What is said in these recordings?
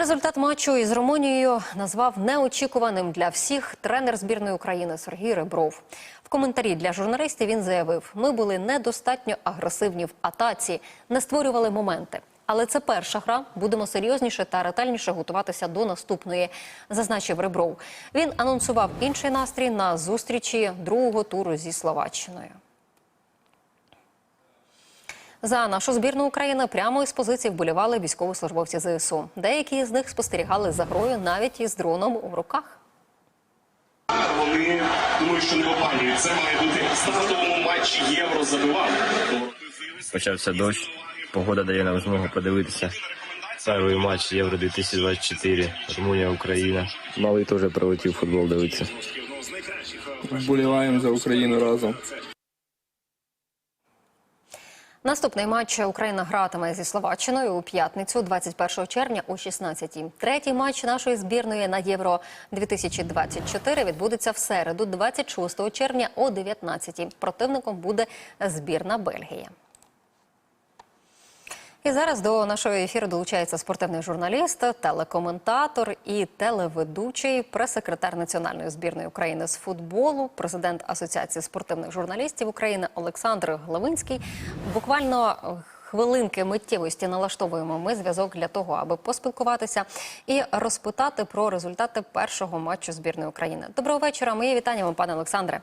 Результат матчу із Румунією назвав неочікуваним для всіх тренер збірної України Сергій Ребров. В коментарі для журналістів він заявив: ми були недостатньо агресивні в атаці, не створювали моменти. Але це перша гра. Будемо серйозніше та ретельніше готуватися до наступної, зазначив Ребров. Він анонсував інший настрій на зустрічі другого туру зі Словаччиною. За нашу збірну України прямо із позиції вболівали військовослужбовці ЗСУ. Деякі з них спостерігали за грою навіть із дроном у руках. Вони думаю, що не обманюють. Це має бути стартовому матчі євро забивали. Почався дощ, погода дає нам змогу подивитися. Перший матч Євро 2024, Румунія, Україна. Малий теж прилетів футбол дивитися. Вболіваємо за Україну разом. Наступний матч Україна гратиме зі Словаччиною у п'ятницю, 21 червня о 16-й. Третій матч нашої збірної на Євро 2024 відбудеться в середу, 26 червня о 19-й. Противником буде збірна Бельгії. І зараз до нашого ефіру долучається спортивний журналіст, телекоментатор і телеведучий, прес-секретар національної збірної України з футболу, президент Асоціації спортивних журналістів України Олександр Главинський. Буквально хвилинки миттєвості налаштовуємо ми зв'язок для того, аби поспілкуватися і розпитати про результати першого матчу збірної України. Доброго вечора. Мої вітання вам, пане Олександре.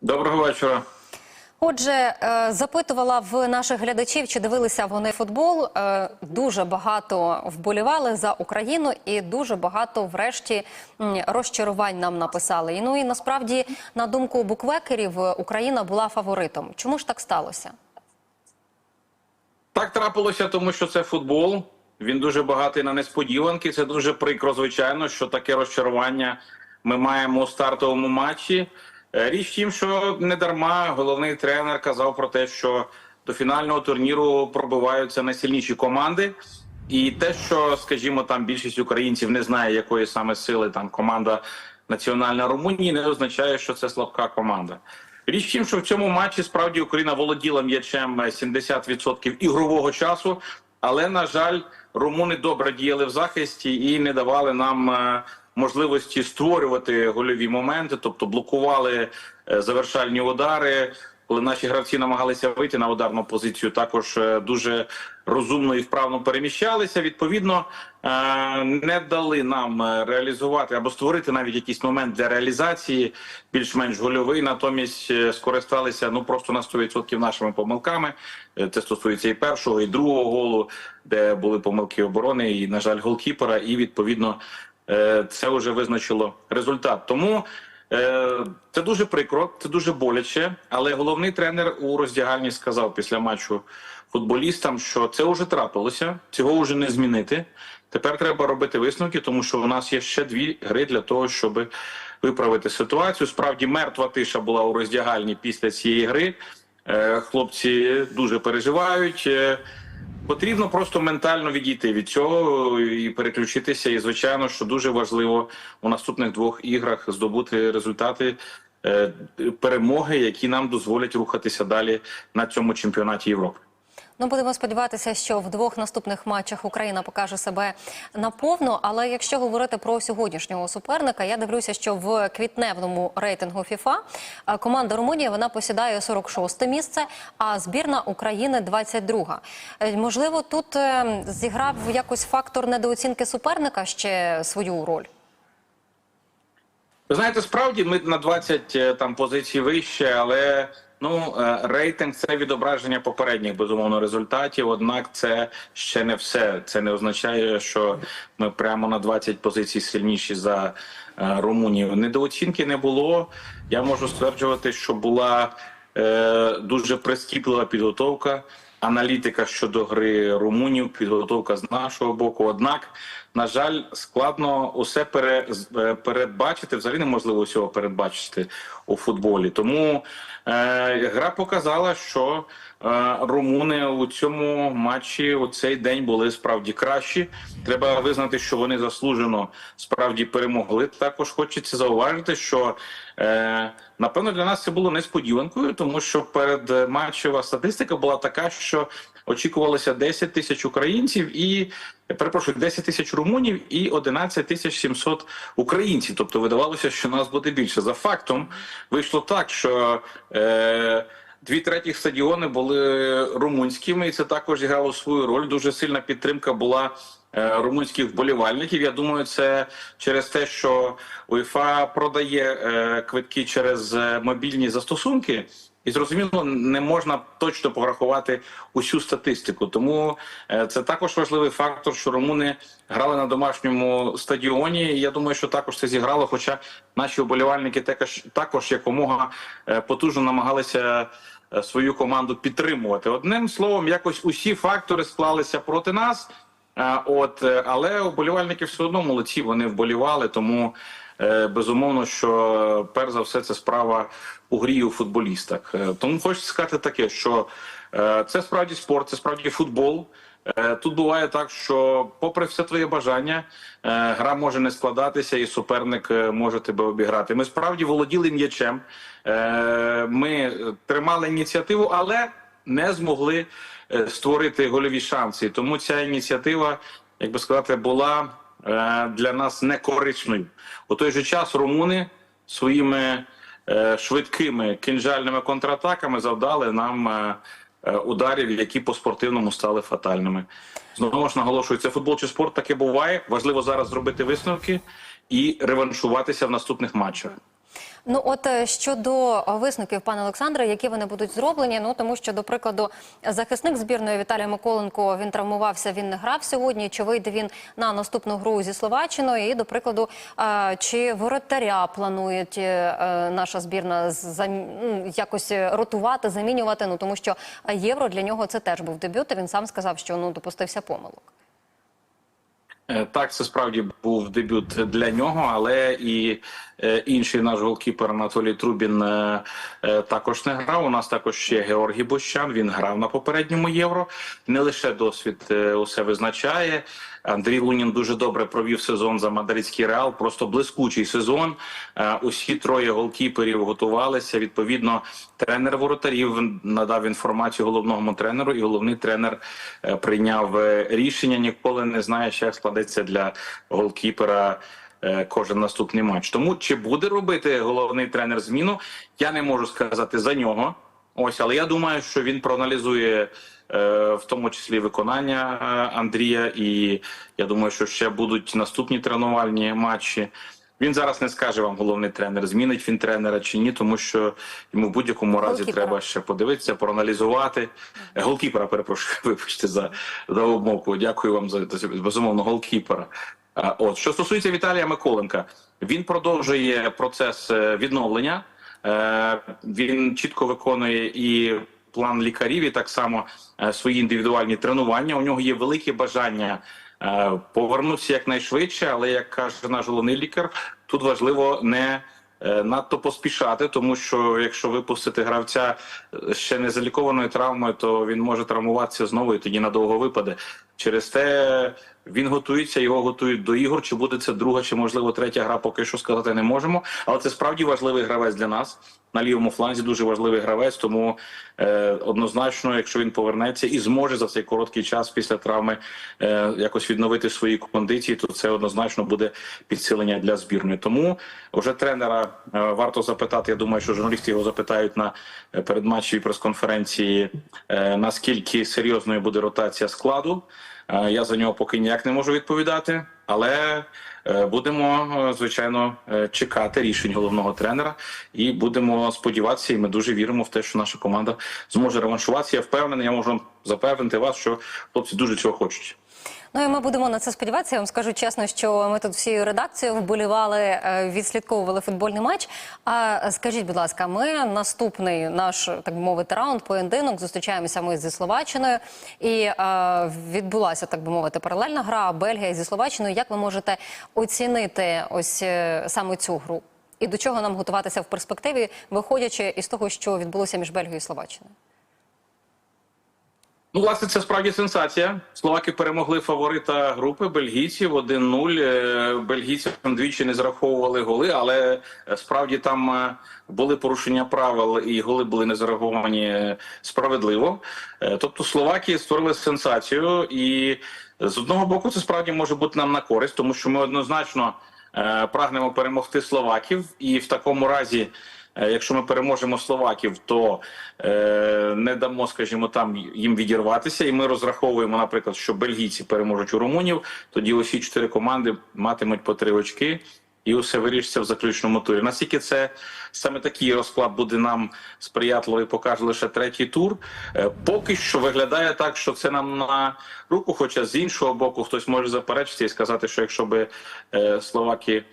Доброго вечора. Отже, е, запитувала в наших глядачів, чи дивилися вони футбол. Е, Дуже багато вболівали за Україну, і дуже багато, врешті, розчарувань нам написали. І ну і насправді, на думку буквекерів, Україна була фаворитом. Чому ж так сталося? Так трапилося, тому що це футбол. Він дуже багатий на несподіванки. Це дуже прикро, звичайно, що таке розчарування ми маємо у стартовому матчі. Е, Річ в тім, що не дарма головний тренер казав про те, що до фінального турніру пробиваються найсильніші команди. І те, що, скажімо, там більшість українців не знає, якої саме сили там команда національна Румунії, не означає, що це слабка команда. Річ в тім, що в цьому матчі справді Україна володіла м'ячем е, 70% ігрового часу, але на жаль, румуни добре діяли в захисті і не давали нам е, можливості створювати гольові моменти, тобто блокували е, завершальні удари. Коли наші гравці намагалися вийти на ударну позицію, також е, дуже розумно і вправно переміщалися. Відповідно, е, не дали нам реалізувати або створити навіть якийсь момент для реалізації більш-менш гольовий. Натомість скористалися ну просто на 100% нашими помилками. Це стосується і першого, і другого голу, де були помилки оборони, і на жаль, голкіпера. І відповідно це вже визначило результат. Тому. Е, Це дуже прикро, це дуже боляче. Але головний тренер у роздягальні сказав після матчу футболістам, що це вже трапилося, цього вже не змінити. Тепер треба робити висновки, тому що у нас є ще дві гри для того, щоб виправити ситуацію. Справді мертва тиша була у роздягальні після цієї гри. Е, Хлопці дуже переживають. Потрібно просто ментально відійти від цього і переключитися. І звичайно, що дуже важливо у наступних двох іграх здобути результати е, перемоги, які нам дозволять рухатися далі на цьому чемпіонаті Європи. Ну, будемо сподіватися, що в двох наступних матчах Україна покаже себе наповну. Але якщо говорити про сьогоднішнього суперника, я дивлюся, що в квітневному рейтингу ФІФА е, команда Румунії вона посідає 46 місце, а збірна України 22. Е, Можливо, тут е, зіграв якось фактор недооцінки суперника ще свою роль. Ви знаєте, справді ми на 20 е, там позицій вище, але ну е, рейтинг це відображення попередніх безумовно результатів. Однак це ще не все. Це не означає, що ми прямо на 20 позицій сильніші за е, Румунію. Недооцінки не було. Я можу стверджувати, що була е, дуже прискіплива підготовка. Аналітика щодо гри румунів, підготовка з нашого боку. Однак, на жаль, складно усе пере, е, передбачити. Взагалі неможливо всього передбачити у футболі. Тому е, гра показала, що е, румуни у цьому матчі у цей день були справді кращі. Треба визнати, що вони заслужено справді перемогли. Також хочеться зауважити, що е, напевно для нас це було несподіванкою, тому що перед е, матчева статистика була така, що очікувалося 10 тисяч українців і перепрошую 10 тисяч румунів і 11 тисяч 700 українців. Тобто видавалося, що нас буде більше. За фактом вийшло так, що е, дві третіх стадіони були румунськими, і це також грало свою роль. Дуже сильна підтримка була. Е, Румунських вболівальників. Я думаю, це через те, що УЄФА продає е, квитки через е, мобільні застосунки, і зрозуміло, не можна точно порахувати усю статистику. Тому це також важливий фактор, що румуни грали на домашньому стадіоні. І Я думаю, що також це зіграло. Хоча наші вболівальники також також якомога потужно намагалися свою команду підтримувати. Одним словом, якось усі фактори склалися проти нас. От, е, але вболівальники все одно молодці, вони вболівали, тому е, безумовно, що перш за все це справа у грі у футболістах. Е, Тому хочу сказати таке, що це справді спорт, це справді футбол. Тут буває так, що, попри все твоє бажання, гра може не складатися, і суперник може тебе обіграти. Ми справді володіли м'ячем, ми тримали ініціативу, але не змогли створити гольові шанси. Тому ця ініціатива, як би сказати, була е, для нас не корисною. У той же час румуни своїми е, швидкими кінжальними контратаками завдали нам е, е, ударів, які по спортивному стали фатальними. Знову ж наголошую, це футбол чи спорт таке буває. Важливо зараз зробити висновки і реваншуватися в наступних матчах. Ну от е, щодо висновків, пане Олександре, які вони будуть зроблені? Ну тому що, до прикладу, захисник збірної Віталій Миколенко він травмувався, він не грав сьогодні. Чи вийде він на наступну гру зі Словаччиною? І до прикладу, е, чи воротаря планують е, наша збірна ну, якось ротувати, замінювати? Ну тому що євро для нього це теж був дебют. і Він сам сказав, що ну допустився помилок. Е, Так, це справді був дебют для нього, але і е, інший наш голкіпер Анатолій Трубін е, е, також не грав. У нас також ще Георгій Бощан. Він грав на попередньому євро. Не лише досвід е, усе визначає. Андрій Лунін дуже добре провів сезон за мадридський реал. Просто блискучий сезон. Е, Усі троє голкіперів готувалися. Відповідно, тренер воротарів надав інформацію головному тренеру, і головний тренер е, прийняв е, рішення. Ніколи не знає, як складеться для голкіпера. Е, Кожен наступний матч. Тому чи буде робити головний тренер зміну, я не можу сказати за нього. Ось, але я думаю, що він проаналізує е, в тому числі виконання е, Андрія, і я думаю, що ще будуть наступні тренувальні матчі. Він зараз не скаже вам головний тренер, змінить він тренера чи ні, тому що йому в будь-якому разі Голкіпера. треба ще подивитися, проаналізувати. Голкіпера, перепрошую, вибачте за, за обмовку. Дякую вам за- безумовно голкіпера. От що стосується Віталія Миколенка, він продовжує процес е, відновлення. Е, Він чітко виконує і план лікарів, і так само е, свої індивідуальні тренування. У нього є велике бажання повернутися якнайшвидше, але як каже наш головний лікар, тут важливо не надто поспішати, тому що якщо випустити гравця ще не залікованою травмою, то він може травмуватися знову і тоді надовго випаде. Через те він готується, його готують до ігор. Чи буде це друга, чи можливо третя гра, поки що сказати не можемо. Але це справді важливий гравець для нас на лівому фланзі. Дуже важливий гравець. Тому е, однозначно, якщо він повернеться і зможе за цей короткий час після травми е, якось відновити свої кондиції, то це однозначно буде підсилення для збірної. Тому вже тренера е, варто запитати. Я думаю, що журналісти його запитають на е, передматчевій прес-конференції, е, наскільки серйозною буде ротація складу. Е, Я за нього поки ніяк не можу відповідати, але е, будемо е, звичайно чекати рішень головного тренера і будемо сподіватися. І ми дуже віримо в те, що наша команда зможе реваншуватися. Я впевнений, я можу запевнити вас, що хлопці дуже цього хочуть. Ну і ми будемо на це сподіватися. Я вам скажу чесно, що ми тут всією редакцією вболівали, е, відслідковували футбольний матч. А е, скажіть, будь ласка, ми наступний наш так би мовити раунд поєдинок. Зустрічаємося ми зі Словаччиною, і е, відбулася так би мовити паралельна гра Бельгія зі Словаччиною. Як ви можете оцінити ось саме цю гру? І до чого нам готуватися в перспективі, виходячи із того, що відбулося між Бельгією і Словаччиною? Ну, власне, це справді сенсація. Словаки перемогли фаворита групи бельгійців 1-0. Е, Бельгійцям двічі не зараховували голи, але е, справді там е, були порушення правил, і голи були не зараховані справедливо. Тобто словаки створили сенсацію, і з одного боку це справді може бути нам на користь, тому що ми однозначно прагнемо перемогти словаків, і в такому разі. Е, Якщо ми переможемо словаків, то е, не дамо, скажімо, там їм відірватися, і ми розраховуємо, наприклад, що бельгійці переможуть у румунів. Тоді усі чотири команди матимуть по три очки, і усе вирішиться в заключному турі. Наскільки це саме такий розклад буде нам сприятливий, покаже лише третій тур. Е, поки що виглядає так, що це нам на руку. Хоча з іншого боку, хтось може заперечити і сказати, що якщо би е, словаки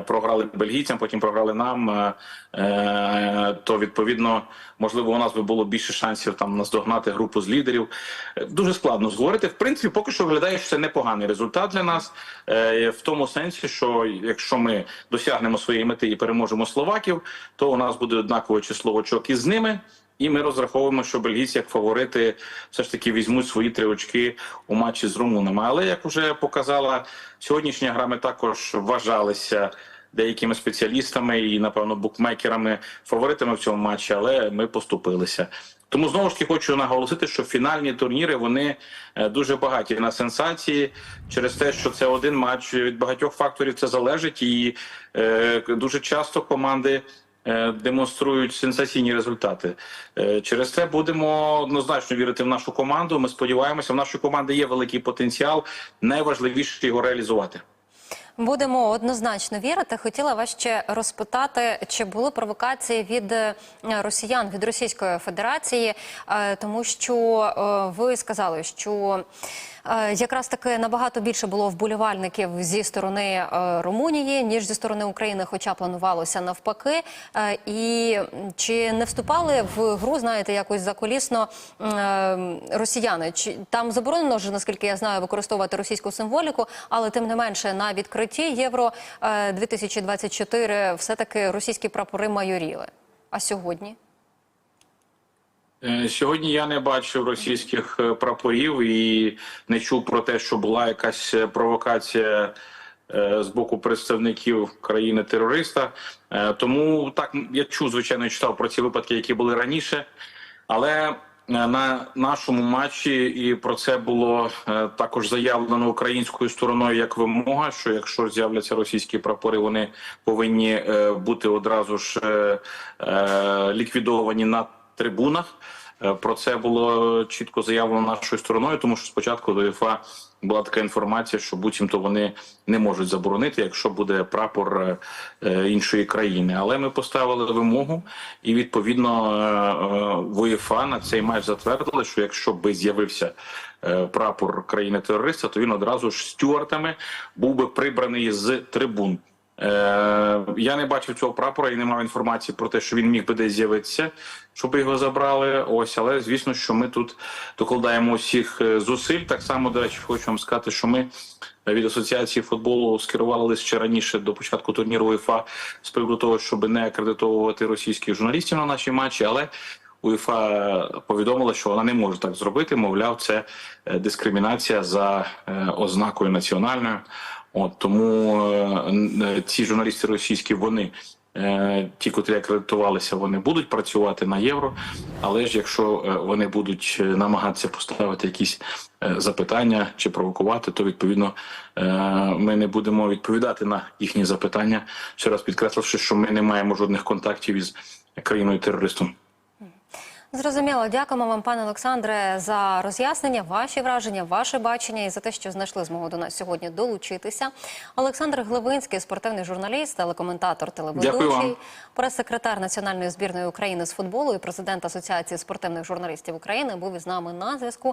програли бельгійцям, потім програли нам, е, е, то відповідно можливо у нас би було більше шансів там наздогнати групу з лідерів. Е, Дуже складно зговорити. В принципі, поки що виглядає, що це непоганий результат для нас, е, в тому сенсі, що якщо ми досягнемо своєї мети і переможемо словаків, то у нас буде однакове число очок із ними. І ми розраховуємо, що бельгійці як фаворити все ж таки візьмуть свої три очки у матчі з румунами. Але як вже показала сьогоднішня гра, ми також вважалися деякими спеціалістами і, напевно, букмекерами фаворитами в цьому матчі, але ми поступилися. Тому знову ж таки хочу наголосити, що фінальні турніри вони е, дуже багаті на сенсації через те, що це один матч від багатьох факторів це залежить, і е, дуже часто команди демонструють сенсаційні результати. Е, Через це будемо однозначно вірити в нашу команду. Ми сподіваємося, в нашої команди є великий потенціал. Найважливіше його реалізувати. Будемо однозначно вірити. Хотіла вас ще розпитати, чи були провокації від е, росіян від Російської Федерації, Е, тому що е, ви сказали, що е, якраз таки набагато більше було вболівальників зі сторони е, Румунії ніж зі сторони України, хоча планувалося навпаки. Е, І чи не вступали в гру, знаєте, якось заколісно е, росіяни? Чи там заборонено вже, наскільки я знаю, використовувати російську символіку, але тим не менше на відкритті Євро е, 2024 все-таки російські прапори майоріли. А сьогодні? Е, Сьогодні я не бачив російських е, прапорів і не чув про те, що була якась е, провокація з боку представників країни-терориста. Тому так я чув, звичайно, читав про ці випадки, які були раніше, але на нашому матчі і про це було також заявлено українською стороною як вимога, що якщо з'являться російські прапори, вони повинні бути одразу ж ліквідовані на трибунах. Е, Про це було чітко заявлено нашою стороною, тому що спочатку до УЄФА була така інформація, що буцімто вони не можуть заборонити, якщо буде прапор е, е, іншої країни. Але ми поставили вимогу, і відповідно в УЄФА на цей матч затвердили, що якщо би з'явився прапор країни-терориста, то він одразу ж стюартами був би прибраний з трибун. Е, я не бачив цього прапора і не мав інформації про те, що він міг би десь з'явитися, щоб його забрали. Ось, але звісно, що ми тут докладаємо усіх е, зусиль. Так само, до речі, хочу вам сказати, що ми від асоціації футболу скерували ще раніше до початку турніру УЄФА з приводу того, щоб не акредитовувати російських журналістів на наші матчі, але. УЄФА повідомила, що вона не може так зробити. Мовляв, це е, дискримінація за ознакою національною. От тому е, е, ці журналісти російські вони. е, Ті, котрі акредитувалися, вони будуть працювати на євро. Але ж якщо е, вони будуть намагатися поставити якісь запитання чи провокувати, то відповідно ми не будемо відповідати на їхні запитання. Ще раз підкресливши, що ми не маємо жодних контактів із країною терористом. Зрозуміло, дякуємо вам, пане Олександре, за роз'яснення, ваші враження, ваше бачення і за те, що знайшли змогу до нас сьогодні долучитися. Олександр Глевинський, спортивний журналіст, телекоментатор, телеведучий, прес-секретар Національної збірної України з футболу і президент Асоціації спортивних журналістів України, був із нами на зв'язку.